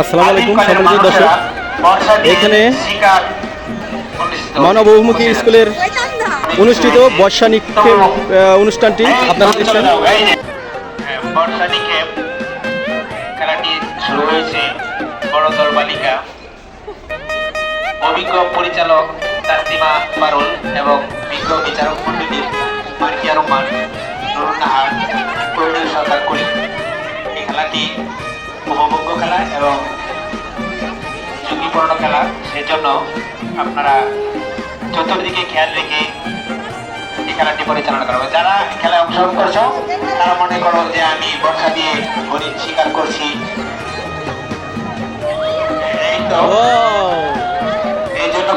আসসালামু আলাইকুম সম্মানিত দর্শক। এখানে মানব বহুমুখী স্কুলের অনুষ্ঠিত বর্ষা নিক্ষেপ অনুষ্ঠানটি আপনারা দেখছেন। বর্ষা নিক্ষেপ খেলাটি শুরু হয়েছে। বড় দল বালিকা অভিজ্ঞ পরিচালক তাসলিমা পারুল এবং বিজ্ঞ বিচারক মন্ডলী মার্কিয়া রহমান নুরুন নাহার সরকার করি এই খেলাটি উপভোগ্য খেলা এবং ঝুঁকিপূর্ণ খেলা সেজন্য আপনারা চতুর্দিকে খেয়াল রেখে এই খেলাটি পরিচালনা করা হবে যারা খেলায় অংশগ্রহণ করছ তারা মনে করো যে আমি বর্ষা দিয়ে হরিণ শিকার করছি। এই তো। এই জন্য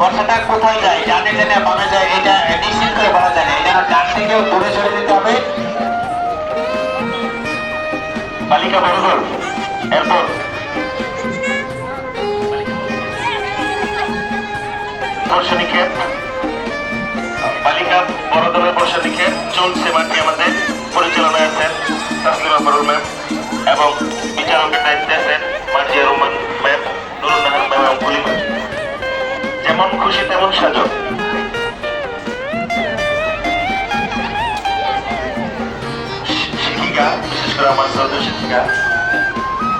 বর্ষাটা কোথায় যায় জানে জানে বামে যায় এটা নিশ্চিত করে বলা যায় না। এই জন্য ডান থেকেও দূরে সরে যেতে হবে। বালিকা বড়গোল এরপর বর্ষা নিক্ষেপ বালিকা বড় চলছে মাঠে আমাদের পরিচালনায় আছেন ম্যাম এবং বিচারকের দায়িত্বে আছেন মার্জিয়া রহমান ম্যাম, নুরুল নাহার ম্যাম এবং গুলি যেমন খুশি তেমন সাজো। শিক্ষিকা বিশেষ করে আমার শিক্ষিকা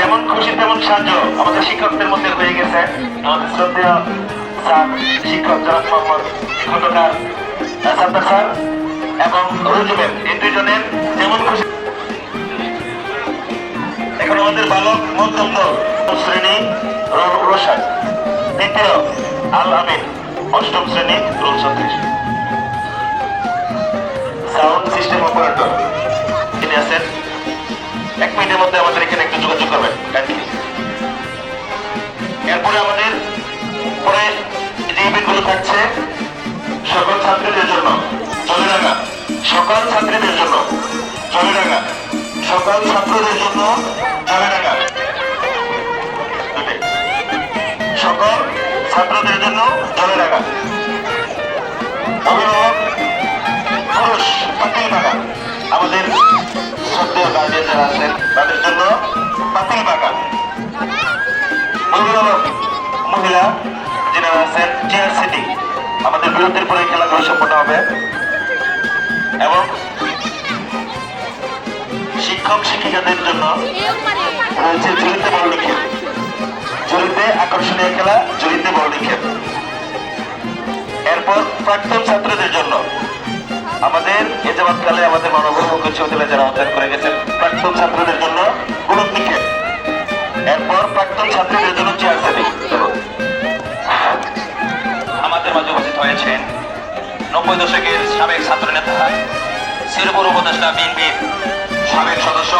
যেমন খুশি, তেমন সাহায্য। আমাদের শিক্ষকদের মধ্যে হয়ে গেছে। আমাদের শ্রদ্ধেয় স্যার, শিক্ষক জনাব মোহাম্মদ খন্দকার সাদ্দার স্যার এবং রুজুবেন এই দুজনের যেমন খুশি। এখন আমাদের বালক মধ্যম শ্রেণি রো- রোশান। দ্বিতীয়, আল আমিন। অষ্টম শ্রেণি রুল ছত্রিশ সাউন্ড সিস্টেম অপারেটর। তিনি আছেন। এক মিনিটের মধ্যে আমাদের যোগাযোগ করবেন এরপরে আমাদের পরে যে ইভেন্টগুলো থাকছে, সকল ছাত্রীদের জন্য জলিরাঙ্গা সকল ছাত্রীদের জন্য জলিরাঙ্গা সকল ছাত্রদের জন্য জলিরাঙ্গা দুটাই। সকল ছাত্রদের জন্য জলিরাঙ্গা অভিভাবক শ্রদ্ধেয় যারা আছেন, তাদের জন্য পাতিল বাগান অভিভাবক মহিলা যারা আছেন চেয়ার সিটি আমাদের বিরতির পরে খেলাগুলো সম্পন্ন হবে। এবং শিক্ষক, শিক্ষিকাদের জন্য রয়েছে জুড়িতে বল নিক্ষেপ। জুড়িতে আকর্ষণীয় খেলা জুড়িতে বল নিক্ষেপ। এরপর প্রাক্তন আমাদের এ যাবৎকালে আমাদের মানবভূমি বিশ্ববিদ্যালয়ে যারা অধ্যয়ন করে গেছেন, প্রাক্তন ছাত্রদের জন্য গুরুত্ব নিক্ষেপ এরপর প্রাক্তন ছাত্রীদের জন্য চেয়ার সেটিং আমাদের মাঝে উপস্থিত হয়েছেন নব্বই দশকের সাবেক ছাত্র নেতা শিরপুর উপদেষ্টা বিএনপির সাবেক সদস্য,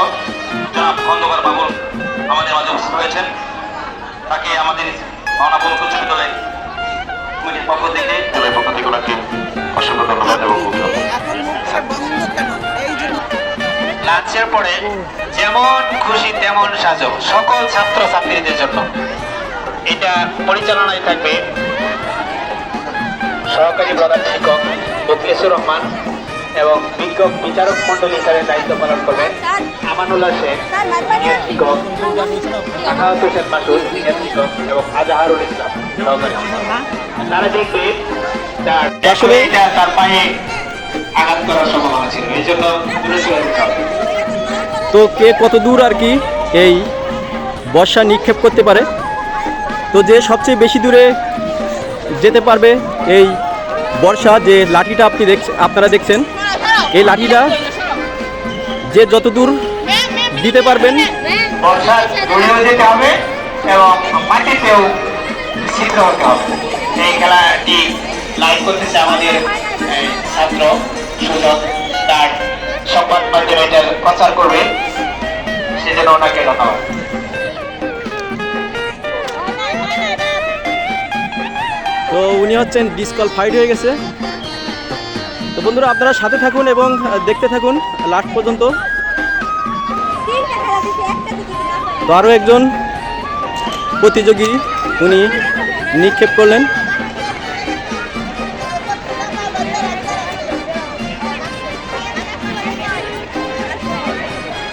জনাব খন্দকার বাবুল আমাদের মাঝে উপস্থিত হয়েছেন। তাকে আমাদের মাওনাপুর উচ্চ বিদ্যালয় কমিটির পক্ষ থেকে পক্ষ থেকে ওনাকে অসংখ্য ধন্যবাদ এবং লাঞ্চের পরে যেমন খুশি তেমন সাজো, সকল ছাত্র ছাত্রীদের জন্য। এটা পরিচালনায় থাকবে সহকারী প্রধান শিক্ষক মুখলেসুর রহমান। এবং বিজ্ঞ বিচারক মন্ডলী হিসাবে দায়িত্ব পালন করবেন আমানুল্লাহ শেখ শিক্ষক হোসেন মাসুদ সিনিয়র শিক্ষক এবং আজাহারুল ইসলাম সহকারী। তারা দেখবে তার আসলে- তার পায়ে আঘাত করার সম্ভাবনা ছিল। এই জন্য তো কে কত দূর আর কি এই বর্ষা নিক্ষেপ করতে পারে? তো যে সবচেয়ে বেশি দূরে যেতে পারবে এই বর্ষা যে লাঠিটা আপনি দেখ আপনারা দেখছেন এই লাঠিটা যে যত দূর দিতে পারবেন। যেতে হবে এবং মাটিতেও সিদ্ধ হতে হবে। এই খেলাটি লাইভ করতেছে আমাদের ছাত্র তার সংবাদ মাধ্যমে এটা প্রচার করবে। সেজন্য ওনাকে ধন্যবাদ। উনি হচ্ছেন ডিসকল ফাইট হয়ে গেছে। তো বন্ধুরা, আপনারা সাথে থাকুন এবং দেখতে থাকুন লাস্ট পর্যন্ত। তো আরও একজন প্রতিযোগী উনি নিক্ষেপ করলেন।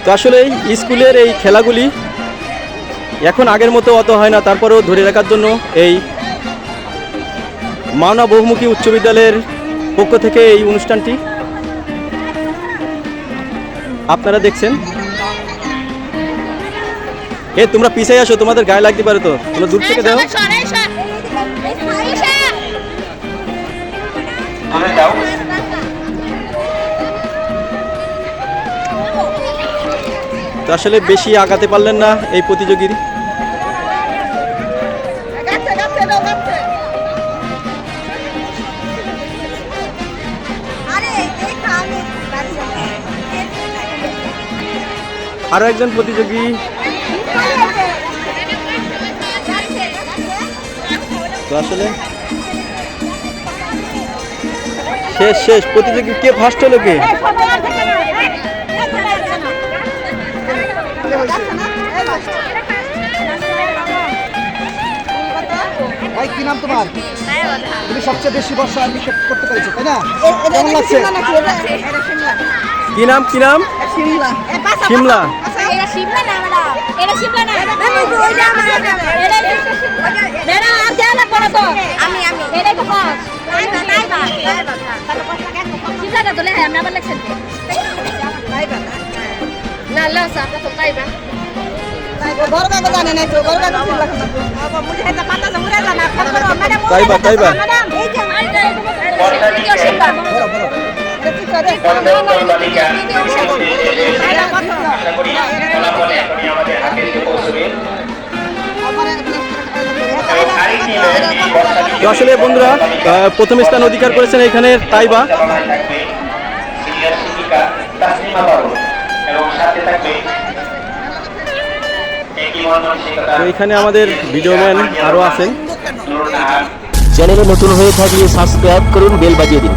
তো আসলে স্কুলের এই খেলাগুলি এখন আগের মতো অত হয় না, তারপরেও ধরে রাখার জন্য এই মাওনা বহুমুখী উচ্চ বিদ্যালয়ের পক্ষ থেকে এই অনুষ্ঠানটি আপনারা দেখছেন। এ তোমরা পিছিয়ে আসো তোমাদের গায়ে লাগতে পারে তো। তোমরা দূর থেকে দাও। তো আসলে বেশি আগাতে পারলেন না এই প্রতিযোগীর। আরও একজন প্রতিযোগী। তো আসলে শেষ শেষ। প্রতিযোগী কে ফার্স্ট হলো কে? ভাই কি নাম তোমার? তুমি সবচেয়ে বেশি বর্ষা নিক্ষেপ করতে পেরেছ তাই না? কেমন লাগছে? কি নাম কি নাম? সিমলা এটা শিমলা না ম্যাডাম। এটা শিমলা না। ওইটা আমার ম্যাডাম আর দেওয়া লাগবে না তো। আমি আমি। এটা তো তাইবা শিমলাটা তো লেখা আমরা আবার লেখছেন না লস আমরা তো তাইবা তাইবা, তাইবা। আসলে বন্ধুরা প্রথম স্থান অধিকার করেছেন এখানে তাইবা। এখানে আমাদের ভিডিও ম্যান আরও আছেন। চ্যানেলে নতুন হয়ে থাকলে সাবস্ক্রাইব করুন বেল বাজিয়ে দিন।